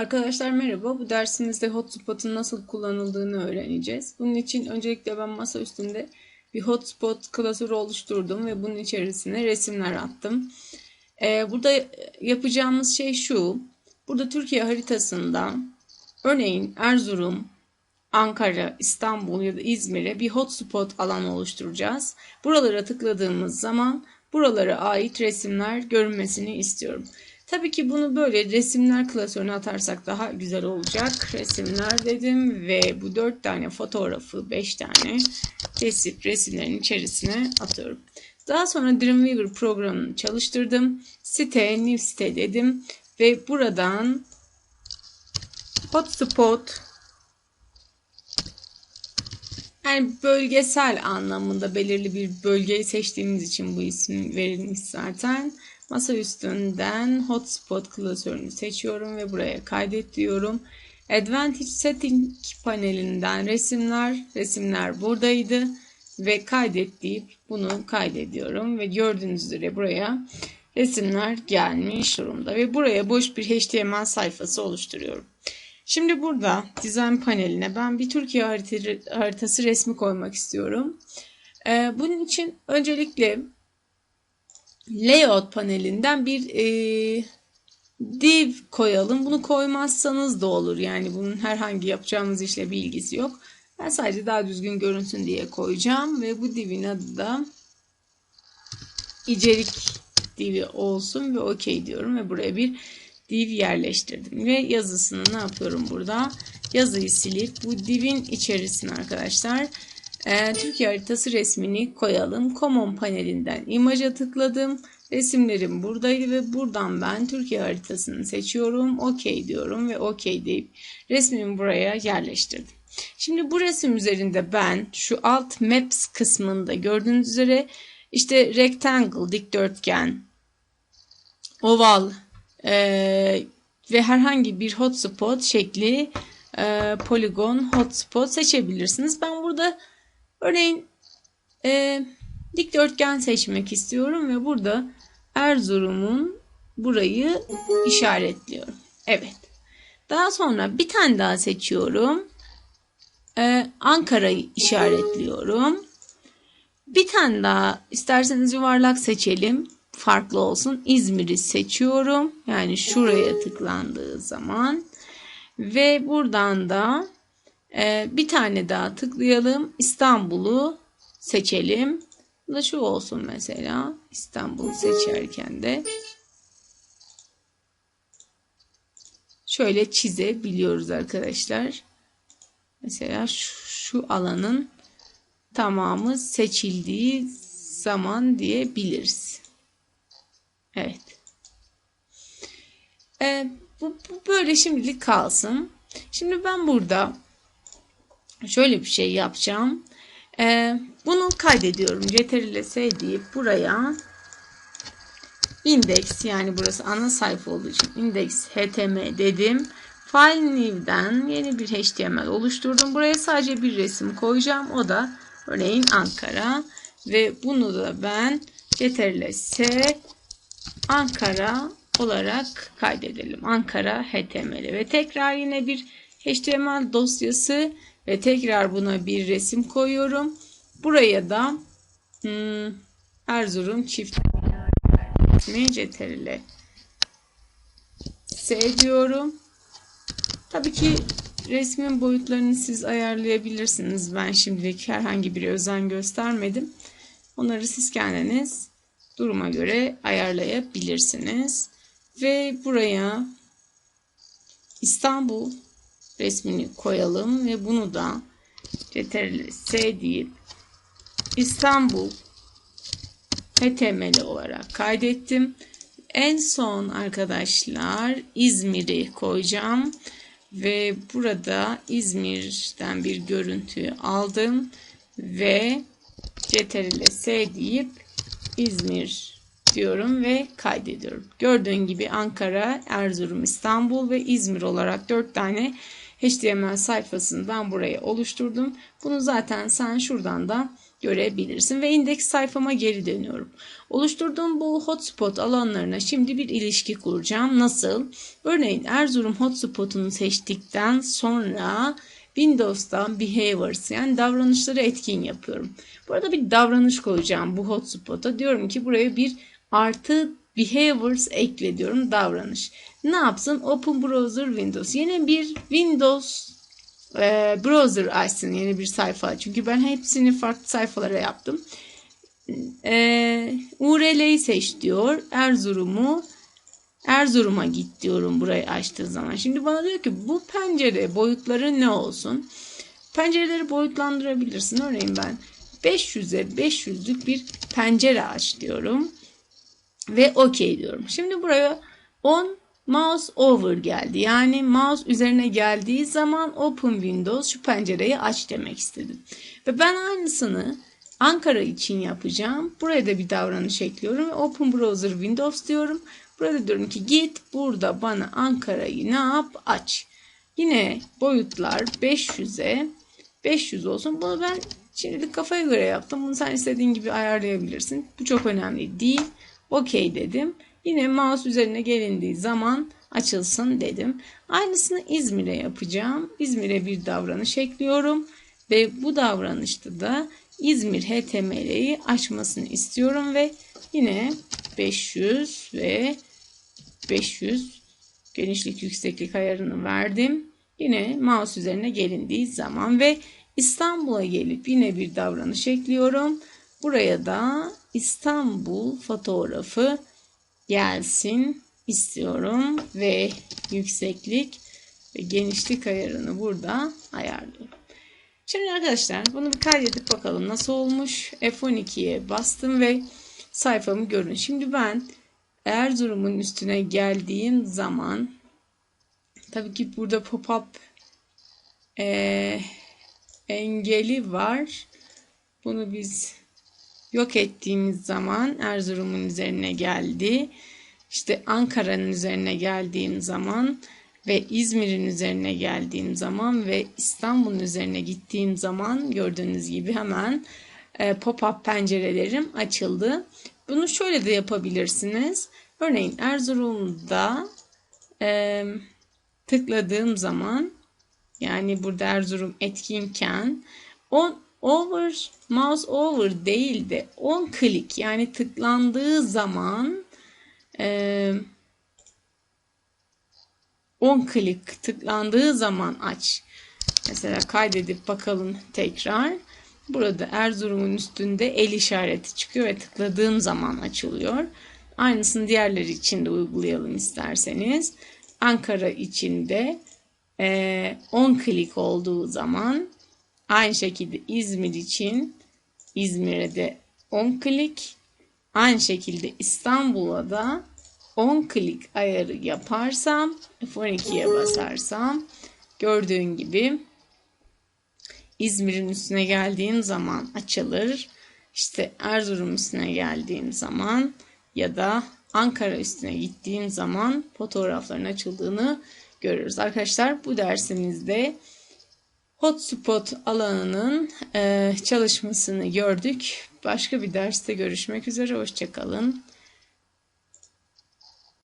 Arkadaşlar merhaba. Bu dersimizde hotspot'un nasıl kullanıldığını öğreneceğiz. Bunun için öncelikle ben masa üstünde bir hotspot klasörü oluşturdum ve bunun içerisine resimler attım. Ee, burada yapacağımız şey şu. Burada Türkiye haritasında örneğin Erzurum, Ankara, İstanbul ya da İzmir'e bir hotspot alan oluşturacağız. Buralara tıkladığımız zaman buralara ait resimler görünmesini istiyorum. Tabii ki bunu böyle resimler klasörüne atarsak daha güzel olacak. Resimler dedim ve bu dört tane fotoğrafı, beş tane kesip resimlerin içerisine atıyorum. Daha sonra Dreamweaver programını çalıştırdım. Site, new site dedim ve buradan hotspot yani bölgesel anlamında belirli bir bölgeyi seçtiğimiz için bu isim verilmiş zaten. Masa üstünden hotspot klasörünü seçiyorum ve buraya kaydet diyorum. Advantage Setting panelinden resimler, resimler buradaydı ve kaydet deyip bunu kaydediyorum ve gördüğünüz üzere buraya resimler gelmiş durumda ve buraya boş bir HTML sayfası oluşturuyorum. Şimdi burada dizayn paneline ben bir Türkiye haritası resmi koymak istiyorum. Ee, bunun için öncelikle layout panelinden bir e, div koyalım. Bunu koymazsanız da olur. Yani bunun herhangi yapacağımız işle bir ilgisi yok. Ben sadece daha düzgün görünsün diye koyacağım ve bu divin adı da içerik divi olsun ve OK diyorum ve buraya bir div yerleştirdim ve yazısını ne yapıyorum burada? Yazıyı silip bu divin içerisine arkadaşlar e, Türkiye haritası resmini koyalım. Common panelinden imaja tıkladım. Resimlerim buradaydı ve buradan ben Türkiye haritasını seçiyorum. OK diyorum ve OK deyip resmimi buraya yerleştirdim. Şimdi bu resim üzerinde ben şu alt maps kısmında gördüğünüz üzere işte rectangle dikdörtgen, oval e, ve herhangi bir hotspot şekli e, poligon hotspot seçebilirsiniz. Ben burada Örneğin e, dikdörtgen seçmek istiyorum ve burada Erzurum'un burayı işaretliyorum. Evet. Daha sonra bir tane daha seçiyorum. Ee, Ankara'yı işaretliyorum. Bir tane daha isterseniz yuvarlak seçelim. Farklı olsun. İzmir'i seçiyorum. Yani şuraya tıklandığı zaman. Ve buradan da ee, bir tane daha tıklayalım. İstanbul'u seçelim. Bu da şu olsun mesela. İstanbul'u seçerken de şöyle çizebiliyoruz arkadaşlar. Mesela şu, şu alanın tamamı seçildiği zaman diyebiliriz. Evet. Ee, bu, bu böyle şimdilik kalsın. Şimdi ben burada şöyle bir şey yapacağım. Ee, bunu kaydediyorum. Ctrl S deyip buraya index yani burası ana sayfa olduğu için index html dedim. File new'den yeni bir html oluşturdum. Buraya sadece bir resim koyacağım. O da örneğin Ankara ve bunu da ben Ctrl S Ankara olarak kaydedelim. Ankara HTML ve tekrar yine bir HTML dosyası ve tekrar buna bir resim koyuyorum. Buraya da hmm, Erzurum çift CTRL S diyorum. Tabii ki resmin boyutlarını siz ayarlayabilirsiniz. Ben şimdilik herhangi bir özen göstermedim. Onları siz kendiniz duruma göre ayarlayabilirsiniz. Ve buraya İstanbul resmini koyalım ve bunu da Ctrl S deyip İstanbul HTML olarak kaydettim. En son arkadaşlar İzmir'i koyacağım ve burada İzmir'den bir görüntü aldım ve Ctrl S deyip İzmir diyorum ve kaydediyorum. Gördüğün gibi Ankara, Erzurum, İstanbul ve İzmir olarak 4 tane HTML sayfasını ben buraya oluşturdum. Bunu zaten sen şuradan da görebilirsin ve indeks sayfama geri dönüyorum. Oluşturduğum bu hotspot alanlarına şimdi bir ilişki kuracağım. Nasıl? Örneğin Erzurum hotspot'unu seçtikten sonra Windows'tan behaviors yani davranışları etkin yapıyorum. Burada bir davranış koyacağım bu hotspot'a. Diyorum ki buraya bir artı behaviors ekle diyorum davranış. Ne yapsın? Open browser Windows. Yine bir Windows e, browser açsın yeni bir sayfa. Çünkü ben hepsini farklı sayfalara yaptım. E, URL'yi seç diyor. Erzurum'u Erzurum'a git diyorum burayı açtığı zaman. Şimdi bana diyor ki bu pencere boyutları ne olsun? Pencereleri boyutlandırabilirsin. Örneğin ben 500'e 500'lük bir pencere aç diyorum. Ve OK diyorum. Şimdi buraya 10 mouse over geldi. Yani mouse üzerine geldiği zaman open windows şu pencereyi aç demek istedim. Ve ben aynısını Ankara için yapacağım. Buraya da bir davranış ekliyorum ve open browser windows diyorum. Burada diyorum ki git burada bana Ankara'yı ne yap aç. Yine boyutlar 500'e 500 olsun. Bunu ben şimdilik kafaya göre yaptım. Bunu sen istediğin gibi ayarlayabilirsin. Bu çok önemli değil. OK dedim. Yine mouse üzerine gelindiği zaman açılsın dedim. Aynısını İzmir'e yapacağım. İzmir'e bir davranış ekliyorum. Ve bu davranışta da İzmir HTML'yi açmasını istiyorum ve yine 500 ve 500 genişlik yükseklik ayarını verdim. Yine mouse üzerine gelindiği zaman ve İstanbul'a gelip yine bir davranış ekliyorum. Buraya da İstanbul fotoğrafı gelsin istiyorum ve yükseklik ve genişlik ayarını burada ayarlıyorum. Şimdi arkadaşlar bunu bir kaydedip bakalım nasıl olmuş. F12'ye bastım ve sayfamı görün. Şimdi ben Erzurum'un üstüne geldiğim zaman tabii ki burada pop-up e, engeli var. Bunu biz yok ettiğimiz zaman Erzurum'un üzerine geldi. İşte Ankara'nın üzerine geldiğim zaman ve İzmir'in üzerine geldiğim zaman ve İstanbul'un üzerine gittiğim zaman gördüğünüz gibi hemen e, pop-up pencerelerim açıldı. Bunu şöyle de yapabilirsiniz. Örneğin Erzurum'da e, tıkladığım zaman yani burada Erzurum etkinken on over mouse over değil de on click yani tıklandığı zaman e, on click tıklandığı zaman aç. Mesela kaydedip bakalım tekrar. Burada Erzurum'un üstünde el işareti çıkıyor ve tıkladığım zaman açılıyor. Aynısını diğerleri için de uygulayalım isterseniz. Ankara için de 10 klik olduğu zaman aynı şekilde İzmir için İzmir'e de 10 klik aynı şekilde İstanbul'a da 10 klik ayarı yaparsam F12'ye basarsam gördüğün gibi İzmir'in üstüne geldiğim zaman açılır. İşte Erzurum üstüne geldiğim zaman ya da Ankara üstüne gittiğim zaman fotoğrafların açıldığını görürüz. Arkadaşlar bu dersimizde hotspot alanının e, çalışmasını gördük. Başka bir derste görüşmek üzere. Hoşçakalın.